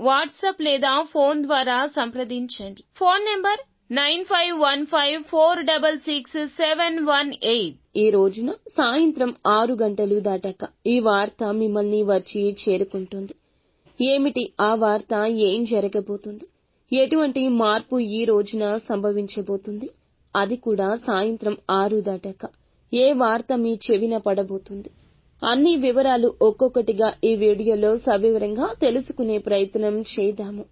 WhatsApp లేదా phone ద్వారా సంప్రదించండి. Phone number nine five one five four double six seven one eight. ఈ రోజున సాయంత్రం ఆరు గంటలు దాటాక ఈ వార్త మిమ్మల్ని వచ్చి చేరుకుంటుంది. ఏమిటి ఆ వార్త? ఏం జరగబోతుంది? ఎటువంటి మార్పు ఈ రోజున సంభవించబోతుంది? అది కూడా సాయంత్రం ఆరు దాటాక. ఏ వార్త మీ చెవిన పడబోతుంది? అన్ని వివరాలు ఒక్కొక్కటిగా ఈ వీడియోలో సవివరంగా తెలుసుకునే ప్రయత్నం చేద్దాము.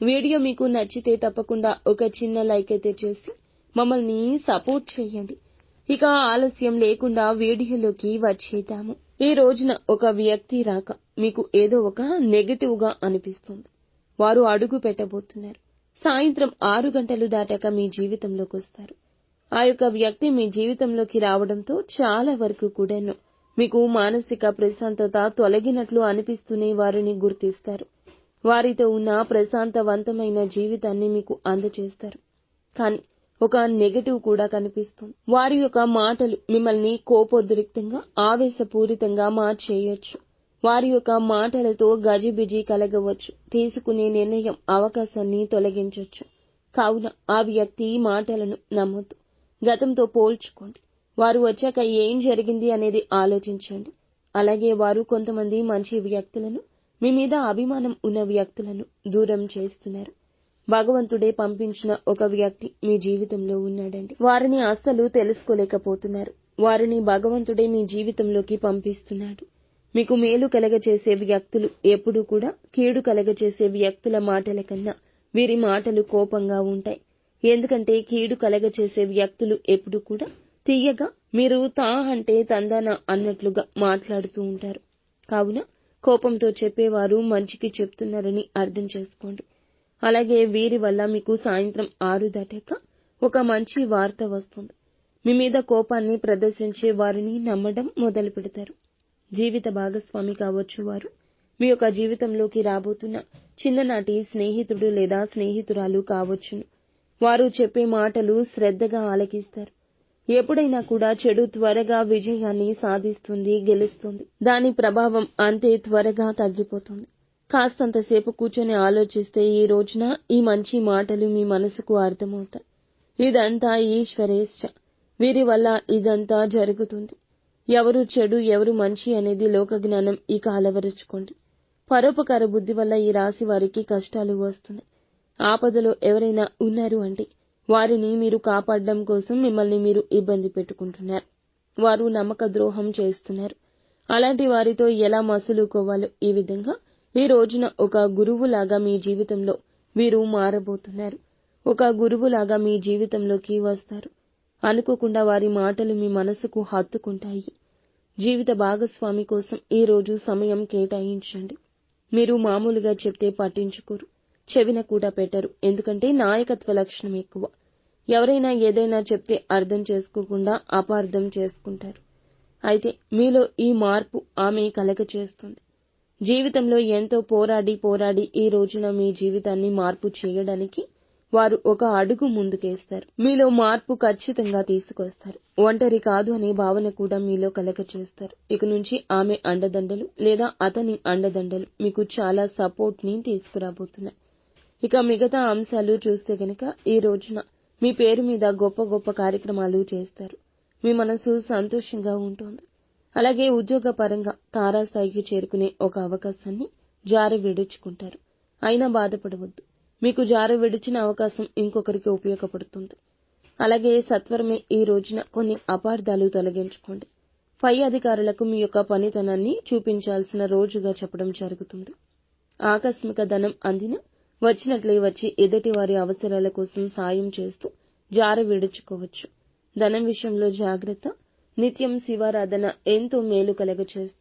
వీడియో మీకు నచ్చితే తప్పకుండా ఒక చిన్న లైక్ అయితే చేసి మమ్మల్ని సపోర్ట్ చేయండి. ఇక ఆలస్యం లేకుండా వీడియోలోకి వచ్చేద్దాము. ఈ రోజున ఒక వ్యక్తి రాక మీకు ఏదో ఒక నెగటివ్గా అనిపిస్తుంది. వారు అడుగు పెట్టబోతున్నారు. సాయంత్రం ఆరు గంటలు దాటాక మీ జీవితంలోకి వస్తారు. ఆ యొక్క వ్యక్తి మీ జీవితంలోకి రావడంతో చాలా వరకు కూడాను మీకు మానసిక ప్రశాంతత తొలగినట్లు అనిపిస్తూనే వారిని గుర్తిస్తారు. వారితో ఉన్న ప్రశాంతవంతమైన జీవితాన్ని మీకు అందజేస్తారు కానీ ఒక నెగటివ్ కూడా కనిపిస్తుంది. వారి యొక్క మాటలు మిమ్మల్ని కోపోద్రిక్తంగా ఆవేశపూరితంగా మార్చేయొచ్చు. వారి యొక్క మాటలతో గజిబిజి కలగవచ్చు. తీసుకునే నిర్ణయం అవకాశాన్ని తొలగించవచ్చు కావున ఆ వ్యక్తి మాటలను నమ్మొద్దు. గతంతో పోల్చుకోండి. వారు వచ్చాక ఏం జరిగింది అనేది ఆలోచించండి. అలాగే వారు కొంతమంది మంచి వ్యక్తులను మీ మీద అభిమానం ఉన్న వ్యక్తులను దూరం చేస్తున్నారు. భగవంతుడే పంపించిన ఒక వ్యక్తి మీ జీవితంలో ఉన్నాడండి. వారిని అస్సలు తెలుసుకోలేకపోతున్నారు. వారిని భగవంతుడే మీ జీవితంలోకి పంపిస్తున్నాడు. మీకు మేలు కలగచేసే వ్యక్తులు ఎప్పుడూ కూడా కీడు కలగచేసే వ్యక్తుల మాటల కన్నా వీరి మాటలు కోపంగా ఉంటాయి. ఎందుకంటే కీడు కలగచేసే వ్యక్తులు ఎప్పుడు కూడా తీయగా మీరు తా అంటే తందాన అన్నట్లుగా మాట్లాడుతూ ఉంటారు. కావున కోపంతో చెప్పేవారు మంచికి చెప్తున్నారని అర్థం చేసుకోండి. అలాగే వీరి వల్ల మీకు సాయంత్రం ఆరు దాటాక ఒక మంచి వార్త వస్తుంది. మీ మీద కోపాన్ని ప్రదర్శించే వారిని నమ్మడం మొదలు పెడతారు. జీవిత భాగస్వామి కావచ్చు వారు మీ యొక్క జీవితంలోకి రాబోతున్న చిన్ననాటి స్నేహితుడు లేదా స్నేహితురాలు కావచ్చును. వారు చెప్పే మాటలు శ్రద్ధగా ఆలకిస్తారు. ఎప్పుడైనా కూడా చెడు త్వరగా విజయాన్ని సాధిస్తుంది గెలుస్తుంది. దాని ప్రభావం అంతే త్వరగా తగ్గిపోతుంది. కాస్తంతసేపు కూర్చొని ఆలోచిస్తే ఈ రోజున ఈ మంచి మాటలు మీ మనసుకు అర్థమవుతాయి. ఇదంతా ఈశ్వరేచ్ఛ వీరి వల్ల ఇదంతా జరుగుతుంది. ఎవరు చెడు ఎవరు మంచి అనేది లోక జ్ఞానం ఇక అలవరుచుకోండి. పరోపకార బుద్ధి వల్ల ఈ రాశి వారికి కష్టాలు వస్తున్నాయి. ఆపదలో ఎవరైనా ఉన్నారు అంటే వారిని మీరు కాపాడడం కోసం మిమ్మల్ని మీరు ఇబ్బంది పెట్టుకుంటున్నారు. వారు నమ్మక ద్రోహం చేస్తున్నారు. అలాంటి వారితో ఎలా మసులుకోవాలో ఈ విధంగా ఈ రోజున ఒక గురువులాగా మీ జీవితంలో వీరు మారబోతున్నారు. ఒక గురువులాగా మీ జీవితంలోకి వస్తారు. అనుకోకుండా వారి మాటలు మీ మనసుకు హత్తుకుంటాయి. జీవిత భాగస్వామి కోసం ఈ రోజు సమయం కేటాయించండి. మీరు మామూలుగా చెప్తే పట్టించుకోరు. చెవిన కూడా పెట్టరు. ఎందుకంటే నాయకత్వ లక్షణం ఎక్కువ. ఎవరైనా ఏదైనా చెప్తే అర్థం చేసుకోకుండా అపార్థం చేసుకుంటారు. అయితే మీలో ఈ మార్పు ఆమె కలగ చేస్తుంది. జీవితంలో ఎంతో పోరాడి పోరాడి ఈ రోజున మీ జీవితాన్ని మార్పు చేయడానికి వారు ఒక అడుగు ముందుకేస్తారు. మీలో మార్పు ఖచ్చితంగా తీసుకొస్తారు. ఒంటరి కాదు అనే భావన కూడా మీలో కలగ చేస్తారు. ఇక నుంచి ఆమె అండదండలు లేదా అతని అండదండలు మీకు చాలా సపోర్ట్ని తీసుకురాబోతున్నాయి. ఇక మిగతా అంశాలు చూస్తే గనక ఈ రోజున మీ పేరు మీద గొప్ప గొప్ప కార్యక్రమాలు చేస్తారు. మీ మనసు సంతోషంగా ఉంటుంది. అలాగే ఉద్యోగ పరంగా తారాస్థాయికి చేరుకునే ఒక అవకాశాన్ని జారి విడుచుకుంటారు. అయినా బాధపడవద్దు. మీకు జారి విడిచిన అవకాశం ఇంకొకరికి ఉపయోగపడుతుంది. అలాగే సత్వరమే ఈ రోజున కొన్ని అపార్థాలు తొలగించుకోండి. పై అధికారులకు మీ యొక్క పనితనాన్ని చూపించాల్సిన రోజుగా చెప్పడం జరుగుతుంది. ఆకస్మిక ధనం అందిన వచ్చినట్లే వచ్చి ఎదుటి వారి అవసరాల కోసం సాయం చేస్తూ జార విడుచుకోవచ్చు. ధనం విషయంలో జాగ్రత్త. నిత్యం శివారాధన ఎంతో మేలు కలగచేస్తుంది.